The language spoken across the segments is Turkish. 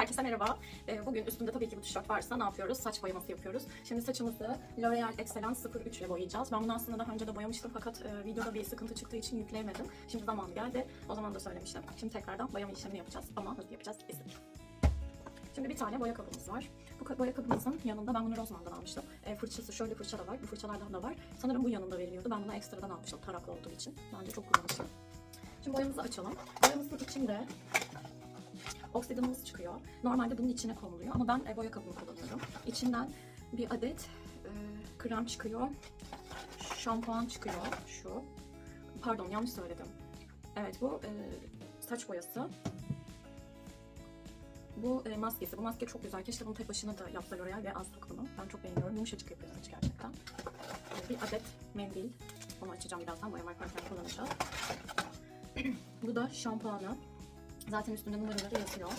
Herkese merhaba. Ee, Bugün üstünde tabii ki bu tişört varsa ne yapıyoruz? Saç boyaması yapıyoruz. Şimdi saçımızı L'Oreal Excellence 03 ile boyayacağız. Ben bunu aslında daha önce de boyamıştım fakat e, videoda bir sıkıntı çıktığı için yükleyemedim. Şimdi zamanı geldi. O zaman da söylemiştim. Şimdi tekrardan boyama işlemini yapacağız ama hızlı yapacağız kesin. Şimdi bir tane boya kabımız var. Bu boya kabımızın yanında ben bunu Rossmann'dan almıştım. E, fırçası şöyle fırça da var. Bu fırçalardan da var. Sanırım bu yanında veriliyordu. Ben bunu ekstradan almıştım taraklı olduğu için. Bence çok kullanışlı. Şimdi boyamızı açalım. Boyamızın içinde oksidanımız çıkıyor. Normalde bunun içine konuluyor ama ben boya kabını kullanıyorum. İçinden bir adet e, krem çıkıyor. Şampuan çıkıyor. Şu. Pardon yanlış söyledim. Evet bu e, saç boyası. Bu e, maskesi. Bu maske çok güzel. Keşke bunu tek başına da yapsa L'Oreal ve az sık bunu. Ben çok beğeniyorum. Yumuşacık yapıyor saç gerçekten. E, bir adet mendil. Onu açacağım birazdan. Boyama yaparken kullanacağız. bu da şampuanı. Zaten üstünde numaraları yazıyor.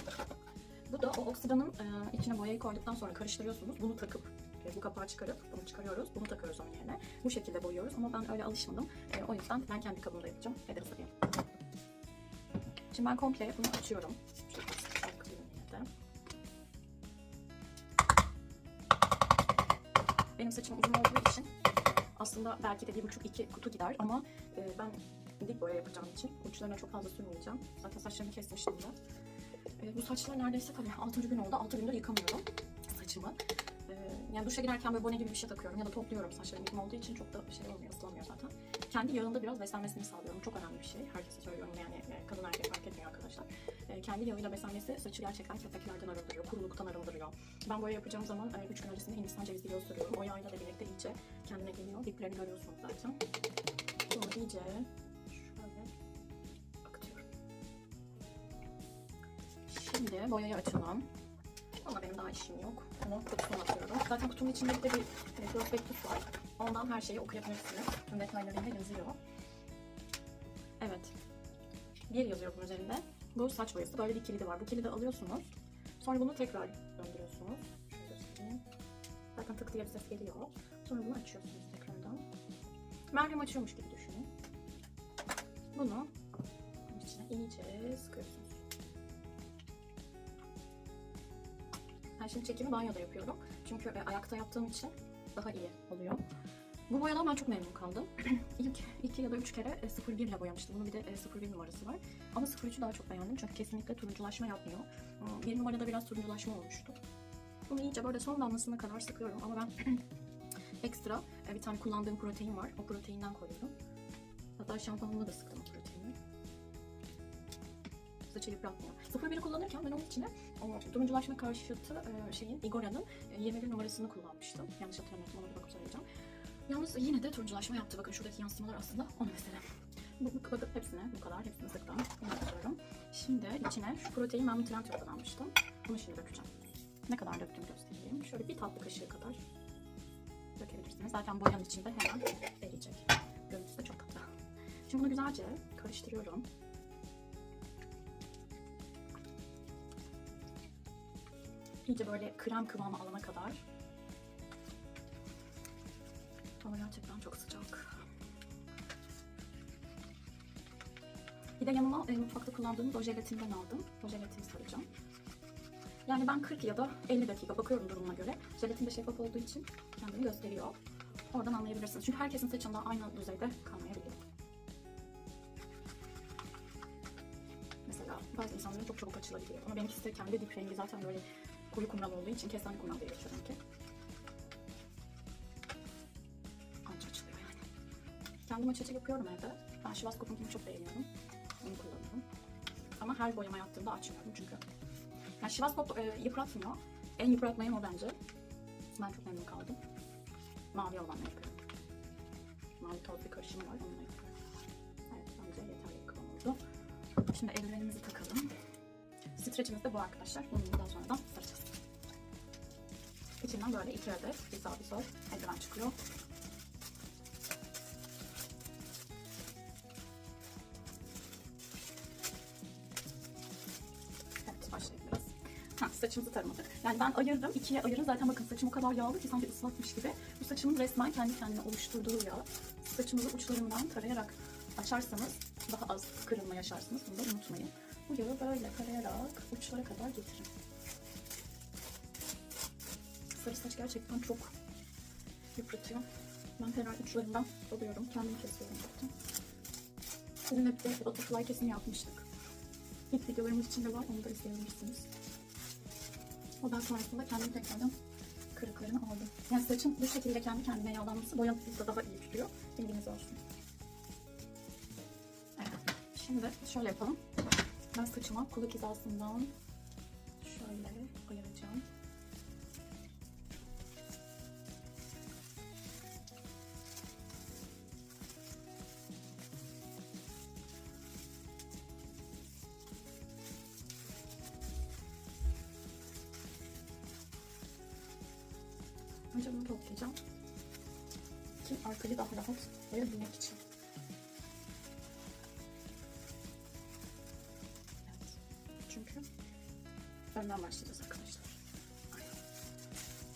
Bu da o oksidanın e, içine boyayı koyduktan sonra karıştırıyorsunuz. Bunu takıp e, bu kapağı çıkarıp bunu çıkarıyoruz. Bunu takıyoruz onun yerine. Bu şekilde boyuyoruz ama ben öyle alışmadım. E, o yüzden ben kendi kabımda yapacağım. Hadi ısıtayım. Şimdi ben komple bunu açıyorum. De. Benim saçım uzun olduğu için aslında belki de bir buçuk iki kutu gider ama e, ben dik boya yapacağım için uçlarına çok fazla sürmeyeceğim. Zaten saçlarımı kesmiştim de. E, bu saçlar neredeyse tabii 6. gün oldu. 6 gündür yıkamıyorum saçımı. E, yani duşa girerken böyle bone gibi bir şey takıyorum ya da topluyorum saçlarım yıkım olduğu için çok da şey olmuyor, ıslanmıyor zaten. Kendi yağında biraz beslenmesini sağlıyorum. Çok önemli bir şey. Herkese söylüyorum yani e, kadın erkek fark etmiyor arkadaşlar. E, kendi yağıyla beslenmesi saçı gerçekten kepeklerden arındırıyor, kuruluktan arındırıyor. Ben boya yapacağım zaman 3 gün öncesinde Hindistan cevizi yağı sürüyorum. O yağıyla da birlikte iyice kendine geliyor. Diplerini görüyorsunuz zaten. Bunu iyice Şimdi boyayı açalım. Ama benim daha işim yok. Bunu kutusuna atıyorum. Zaten kutunun içinde de bir e, prospektüs var. Ondan her şeyi okuyabilirsiniz. Tüm detaylarıyla yazıyor. Evet. Bir yazıyor bunun üzerinde. Bu saç boyası. Böyle bir kilidi var. Bu kilidi alıyorsunuz. Sonra bunu tekrar döndürüyorsunuz. Zaten tık diye bir ses geliyor. Sonra bunu açıyorsunuz tekrardan. Merhem açıyormuş gibi düşünün. Bunu içine iyice sıkıyorsunuz. Ben şimdi çekimi banyoda yapıyorum. Çünkü e, ayakta yaptığım için daha iyi oluyor. Bu boyadan ben çok memnun kaldım. İlk iki ya da üç kere e, 01 ile boyamıştım. Bunun bir de e, 01 numarası var. Ama 03'ü daha çok beğendim çünkü kesinlikle turunculaşma yapmıyor. Hmm, Bir numarada biraz turunculaşma olmuştu. Bunu iyice böyle son damlasına kadar sıkıyorum ama ben ekstra e, bir tane kullandığım protein var. O proteinden koyuyorum. Hatta şampuanımla da sıktım. Saçı yıpratmıyor. 01'i kullanırken ben onun içine o turunculaşma karşıtı e, şeyin Igora'nın e, 21 numarasını kullanmıştım. Yanlış hatırlamıyorsam ona bir bakıp söyleyeceğim. Yalnız yine de turunculaşma yaptı. Bakın şuradaki yansımalar aslında onu mesela. Bu, bu, bakın hepsine bu kadar. Hepsini sıktım. Bunu atıyorum. Şimdi içine şu protein ben bir Trendyol'dan almıştım. Bunu şimdi dökeceğim. Ne kadar döktüm göstereyim. Şöyle bir tatlı kaşığı kadar dökebilirsiniz. Zaten boyanın içinde hemen eriyecek. Görüntüsü de çok tatlı. Şimdi bunu güzelce karıştırıyorum. İyice böyle krem kıvamı alana kadar. Ama gerçekten çok sıcak. Bir de yanıma e, mutfakta kullandığım o jelatinden aldım. O jelatini saracağım. Yani ben 40 ya da 50 dakika bakıyorum durumuna göre. Jelatin de şeffaf olduğu için kendini gösteriyor. Oradan anlayabilirsiniz. Çünkü herkesin saçında aynı düzeyde kalmayabiliyor. Mesela bazı insanların çok çabuk açılabiliyor. Ama benimkisi de kendi dip rengi zaten böyle koyu kumral olduğu için kestane kumral diye geçiyor benimki. Anca açılıyor yani. Kendim açıcı yapıyorum evde. Ben Schwarzkopf'unkini çok beğeniyorum. Onu kullanıyorum. Ama her boyama yaptığımda açmıyorum çünkü. Yani Schwarzkopf e, yıpratmıyor. En yıpratmayan o bence. Ben çok memnun kaldım. Mavi olanla yapıyorum. Mavi toz bir karışım var onunla yapıyorum. Evet bence yeterli kıvam oldu. Şimdi eldivenimizi takalım. Streçimiz de bu arkadaşlar. Bunu daha sonradan saracağız. İçinden böyle iki adet bir sağ bir sol eldiven çıkıyor. Saçımızı taramadık. Yani ben ayırdım, ikiye ayırdım. Zaten bakın saçım o kadar yağlı ki sanki ıslatmış gibi. Bu saçımın resmen kendi kendine oluşturduğu yağ. Saçımızı uçlarından tarayarak açarsanız daha az kırılma yaşarsınız. Bunu da unutmayın. Bu yağı böyle karayarak uçlara kadar getirin. Sarı saç gerçekten çok yıpratıyor. Ben fena uçlarından alıyorum. Kendim kesiyorum zaten. Sizinle bir de butterfly kesimi yapmıştık. İlk videolarımız içinde var. Onu da izleyebilirsiniz. O daha sonrasında kendim tekrardan kırıklarını aldım. Yani saçın bu şekilde kendi kendine yağlanması boyanıklıkla daha iyi tutuyor. Bilginiz olsun. Evet. Şimdi şöyle yapalım. Ben saçıma kulak hizasından başlayacağız arkadaşlar.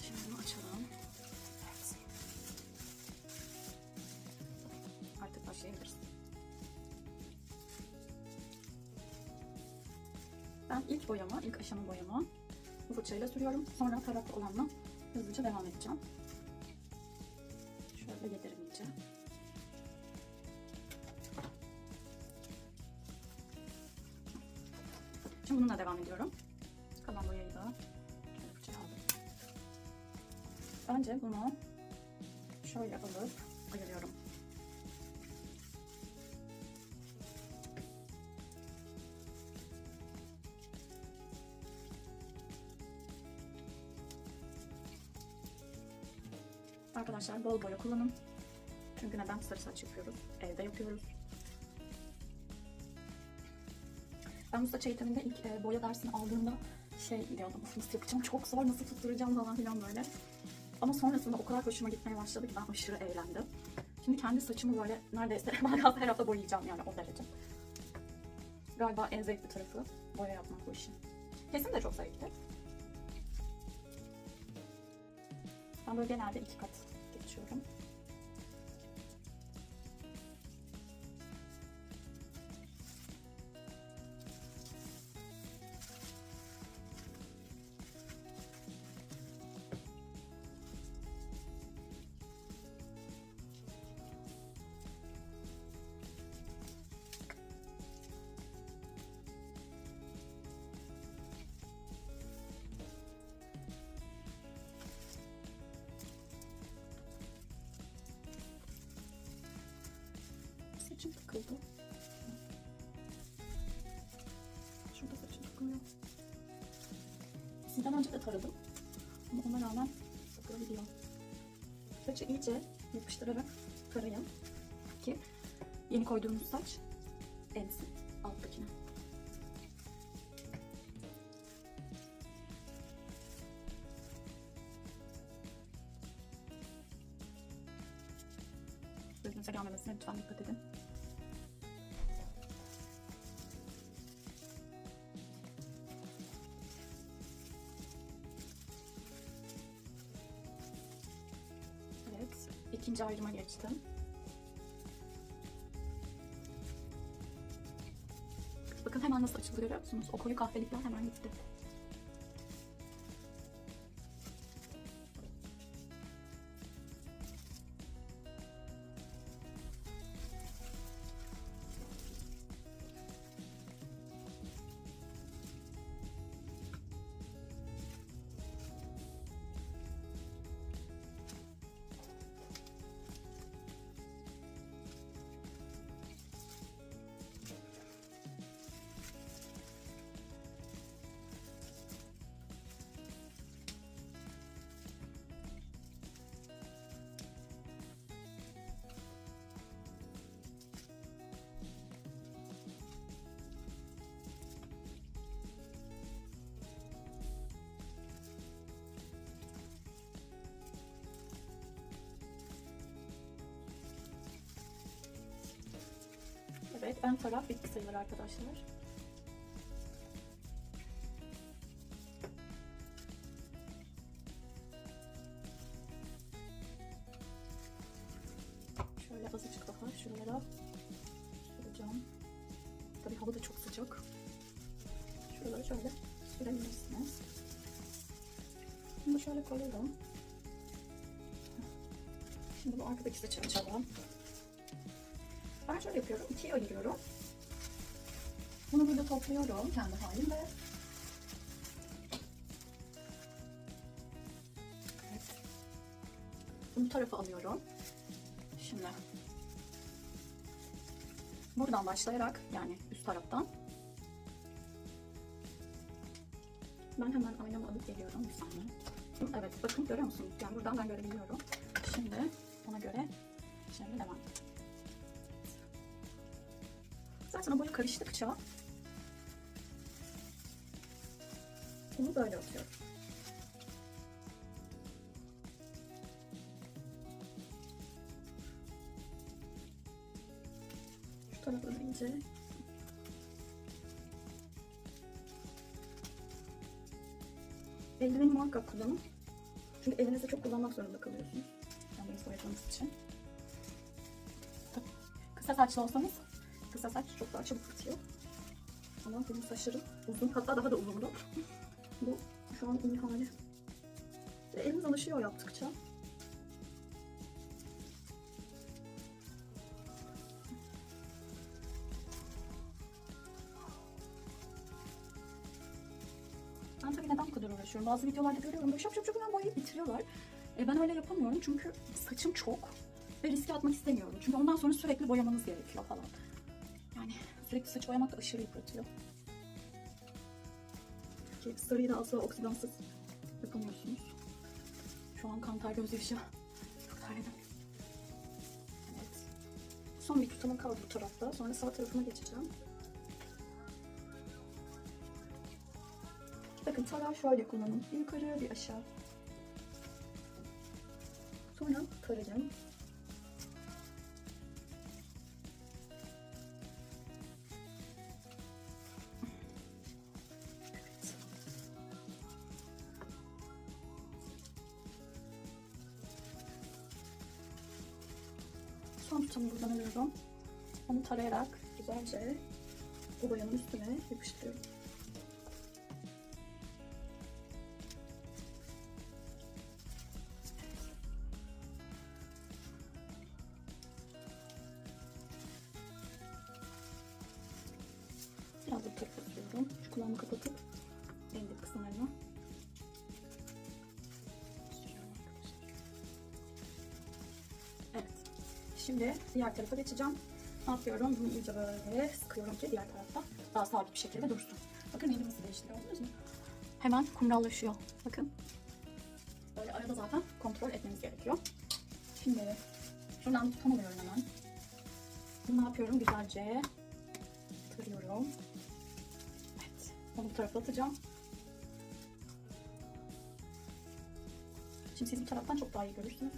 Şimdi bunu açalım. Artık başlayabiliriz. Ben ilk boyama, ilk aşama boyama bu fırçayla sürüyorum. Sonra taraflı olanla hızlıca devam edeceğim. Arkadaşlar bol boya kullanın. Çünkü neden sarı saç yapıyoruz? Evde yapıyoruz. Ben bu saç ilk e, boya dersini aldığımda şey diyordum nasıl yapacağım çok zor nasıl tutturacağım falan filan böyle. Ama sonrasında o kadar hoşuma gitmeye başladı ki ben aşırı eğlendim. Şimdi kendi saçımı böyle neredeyse neredeyse her hafta boyayacağım yani o derece. Galiba en zevkli tarafı boya yapmak bu işin. Kesim de çok zevkli. Ben böyle genelde iki kat geçiyorum. Saçım takıldı. Şurada saçım takılıyor. Sizden önce de taradım. Ama ona rağmen takılabiliyor. Saçı iyice yapıştırarak tarayın. Ki yeni koyduğumuz saç emsin ikinci ayrıma geçtim. Bakın hemen nasıl açıldı görüyor musunuz? O koyu kahvelikler hemen gitti. Evet, ön taraf bitti sayılır arkadaşlar. Şöyle azıcık daha şuralara süreceğim. Tabii hava da çok sıcak. Buraları şöyle sürebilirsiniz. Bunu şöyle koyalım. Şimdi bu arkadaki saçı açalım. Şöyle yapıyorum. ikiye ayırıyorum. Bunu burada topluyorum kendi halimde. Evet. Bunu bu tarafa alıyorum. Şimdi buradan başlayarak yani üst taraftan ben hemen aynamı alıp geliyorum bir saniye. Evet bakın görüyor musunuz? Yani buradan ben görebiliyorum. Şimdi ona göre şimdi devam. Zaten o boya karıştıkça bunu böyle atıyorum. Şu tarafa ince. Eldiveni muhakkak kullanın. Çünkü elinizde çok kullanmak zorunda kalıyorsunuz. Yani bunu için. Kısa saçlı olsanız kısa saç çok daha çabuk bitiyor. Ama benim saçlarım uzun hatta daha da uzundu. Bu şu an iyi hali. Ve eliniz alışıyor yaptıkça. Ben tabii neden bu kadar uğraşıyorum? Bazı videolarda görüyorum böyle şap şap şap hemen boyayıp bitiriyorlar. E ben öyle yapamıyorum çünkü saçım çok ve riske atmak istemiyorum. Çünkü ondan sonra sürekli boyamanız gerekiyor falan. Sürekli saç boyamak da aşırı yıpratıyor. Ki sarıyı da asla oksidansız yapamıyorsunuz. Şu an kan ter gözyaşı. Çok terledim. Evet. Son bir tutamım kaldı bu tarafta. Sonra sağ tarafına geçeceğim. Bakın tarağı şöyle kullanın. Bir yukarı bir aşağı. Sonra tarayın. Son tutamı buradan alıyorum. Onu tarayarak güzelce bu boyanın üstüne yapıştırıyorum. Biraz da bu tarafa sürüyorum. Şu kulağımı kapatıp Şimdi diğer tarafa geçeceğim. Ne yapıyorum? Bunu iyice böyle sıkıyorum ki diğer tarafta daha sabit bir şekilde dursun. Bakın rengi nasıl değişti gördünüz mü? Hemen kumrallaşıyor. Bakın. Böyle arada zaten kontrol etmemiz gerekiyor. Şimdi şuradan tutam alıyorum hemen. Bunu ne yapıyorum? Güzelce tarıyorum. Evet. Onu bu tarafa atacağım. Şimdi siz bu taraftan çok daha iyi görürsünüz.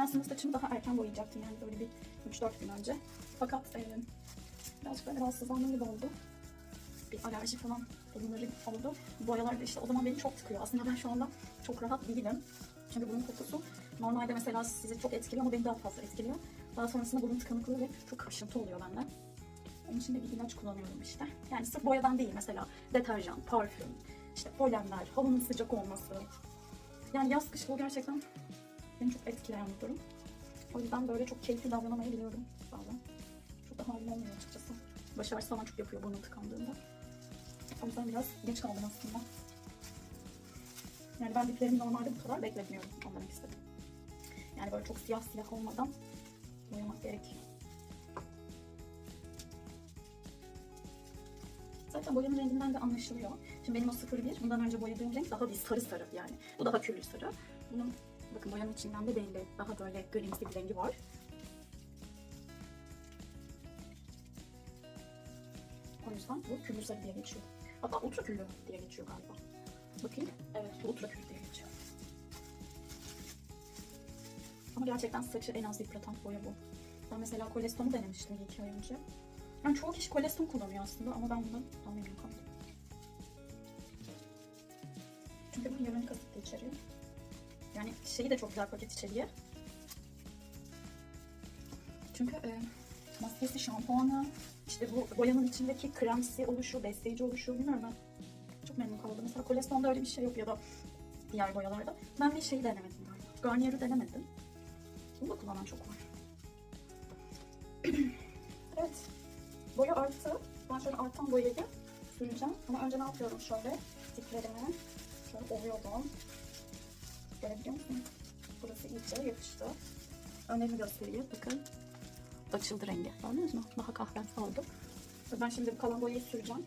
Ben aslında saçımı daha erken boyayacaktım yani böyle bir 3-4 gün önce. Fakat e, birazcık böyle rahatsızlandığım gibi oldu. Bir alerji falan durumları oldu. Boyalar da işte o zaman beni çok tıkıyor. Aslında ben şu anda çok rahat değilim. Çünkü bunun kokusu normalde mesela sizi çok etkiliyor ama beni daha fazla etkiliyor. Daha sonrasında burun tıkanıklığı ve çok kaşıntı oluyor bende. Onun için de bir ilaç kullanıyorum işte. Yani sırf boyadan değil mesela deterjan, parfüm, işte polenler, havanın sıcak olması. Yani yaz kış bu gerçekten beni çok etkileyen bir durum. O yüzden böyle çok keyifli davranamayabiliyorum bazen. Çok da halim olmuyor açıkçası. Baş ağrısı falan çok yapıyor burnum tıkandığında. O yüzden biraz geç kaldım aslında. Yani ben diplerimi normalde bu kadar bekletmiyorum. Onu istedim. Yani böyle çok siyah siyah olmadan boyamak gerekiyor. Zaten boyanın renginden de anlaşılıyor. Şimdi benim o 01, bundan önce boyadığım renk daha bir sarı sarı yani. Bu daha küllü sarı. Bunun bakın boyanın içinden de belli. Daha böyle grimsi bir rengi var. O yüzden bu küllü sarı diye geçiyor. Hatta ultra küllü diye geçiyor galiba. Bakayım. Evet ultra küllü diye geçiyor. Ama gerçekten saçı en az yıpratan boya bu. Ben mesela kolestonu denemiştim bir iki ay önce. Yani çoğu kişi koleston kullanıyor aslında ama ben bundan daha memnun kaldım. Çünkü bu hyaluronik asit de içeriyor. Yani şeyi de çok güzel paket içeriği. Çünkü e, maskesi, şampuanı, işte bu boyanın içindeki kremsi oluşu, besleyici oluşu bilmiyorum ben. Çok memnun kaldım. Mesela Koleston'da öyle bir şey yok ya da diğer boyalarda. Ben bir şeyi denemedim galiba. Garnier'i denemedim. Bunu da kullanan çok var. evet. Boya arttı. Ben şöyle artan boyayı süreceğim. Ama önce ne yapıyorum şöyle diplerimi şöyle ovuyordum. Görebiliyor musunuz? Burası iyice yapıştı. Önlerimi göstereyim. Bakın. Açıldı rengi. Gördünüz mü? Daha kahvemsi oldu. Ben şimdi kalan boyayı süreceğim.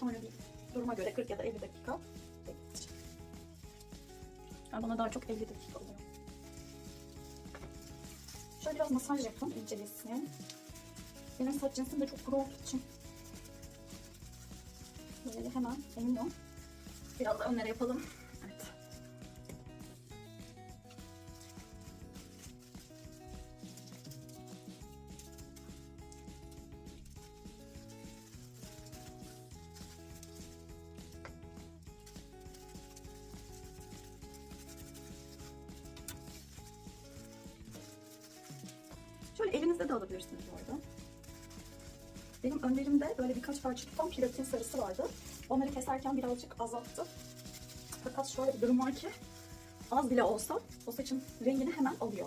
Sonra bir duruma göre 40 ya da 50 dakika bekleteceğim. Yani bana daha çok 50 dakika oluyor. Şöyle biraz masaj yapın incelesin. Benim saç cinsim de çok kuru olduğu için böyle hemen emin ol. Biraz da önlere yapalım. Tutan platin sarısı vardı. Onları keserken birazcık azalttı. Fakat şöyle bir durum var ki az bile olsa o saçın rengini hemen alıyor.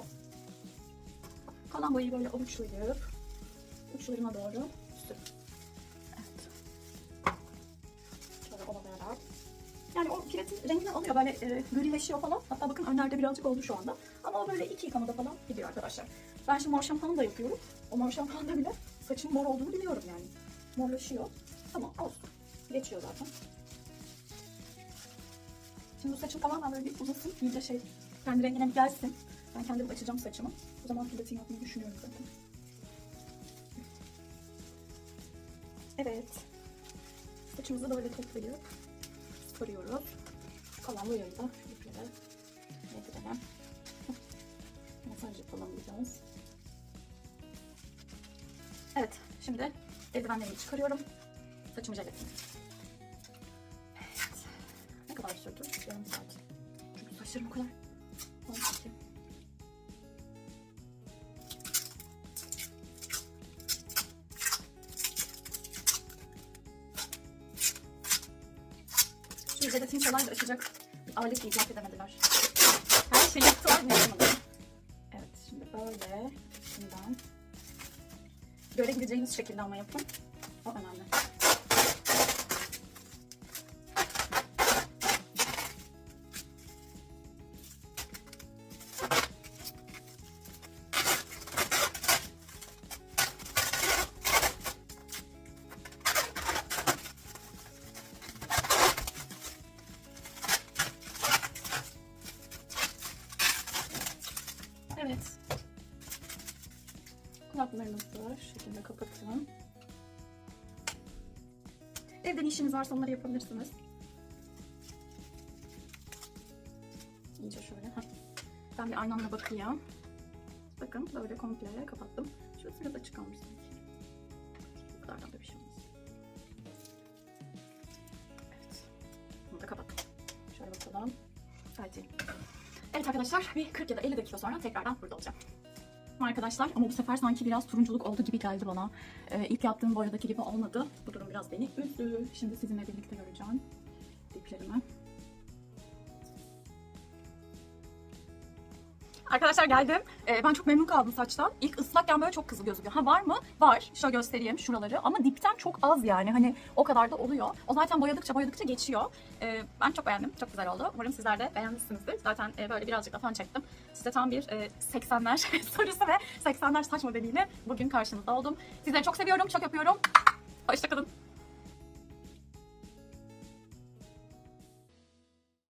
Kalan boyayı böyle avuçlayıp uçlarına doğru sür. Evet. Şöyle ovalayarak. Yani o platin rengini alıyor böyle e, grileşiyor falan. Hatta bakın önlerde birazcık oldu şu anda. Ama o böyle iki yıkamada falan gidiyor arkadaşlar. Ben şimdi mor şampuanı da yapıyorum. O mor şampuanda bile saçın mor olduğunu biliyorum yani. Morlaşıyor. Tamam olsun. Geçiyor zaten. Şimdi bu saçım tamamen böyle bir uzasın. İyice şey kendi rengine bir gelsin. Ben kendim açacağım saçımı. O zaman platin yapmayı düşünüyorum zaten. Evet. Saçımızı böyle toplayıp sarıyoruz. Kalan boyayı da şöyle getirelim. Masaj yapalım biraz. Evet, şimdi eldivenlerimi çıkarıyorum. Saçımı jelatine. Evet. Ne kadar sürdü? Yarım saat. Çünkü saçlarım o kadar ki. Şu jelatini kolay da açacak alet icat edemediler. Her şeyi yaptılar mı. Evet, şimdi böyle görebileceğiniz şekilde ama yapın. O önemli. Evet. Kulaklarınızı şu şekilde kapatın. Evde ne işiniz varsa onları yapabilirsiniz. İyice şöyle. Ben bir aynamla bakayım. Bakın böyle komple kapattım. Şurası biraz açık kalmış sanki. Bu kadardan da bir şey olmaz. Evet. Bunu da kapattım. Şöyle bakalım. İyi. Evet arkadaşlar bir 40 ya da 50 dakika sonra tekrardan burada olacağım. Arkadaşlar ama bu sefer sanki biraz turunculuk oldu gibi geldi bana. Ee, ilk yaptığım boyadaki gibi olmadı. Bu durum biraz beni üzdü. Şimdi sizinle birlikte göreceğim diplerimi. Arkadaşlar geldim. Ee, ben çok memnun kaldım saçtan. İlk ıslakken böyle çok kızıl gözüküyor. Ha var mı? Var. Şöyle göstereyim şuraları. Ama dipten çok az yani. Hani o kadar da oluyor. O zaten boyadıkça boyadıkça geçiyor. Ee, ben çok beğendim. Çok güzel oldu. Umarım sizler de beğenmişsinizdir. Zaten e, böyle birazcık da fan çektim. Size tam bir e, 80'ler sorusu ve 80'ler saç modeliyle bugün karşınızda oldum. Sizleri çok seviyorum. Çok yapıyorum. Hoşçakalın.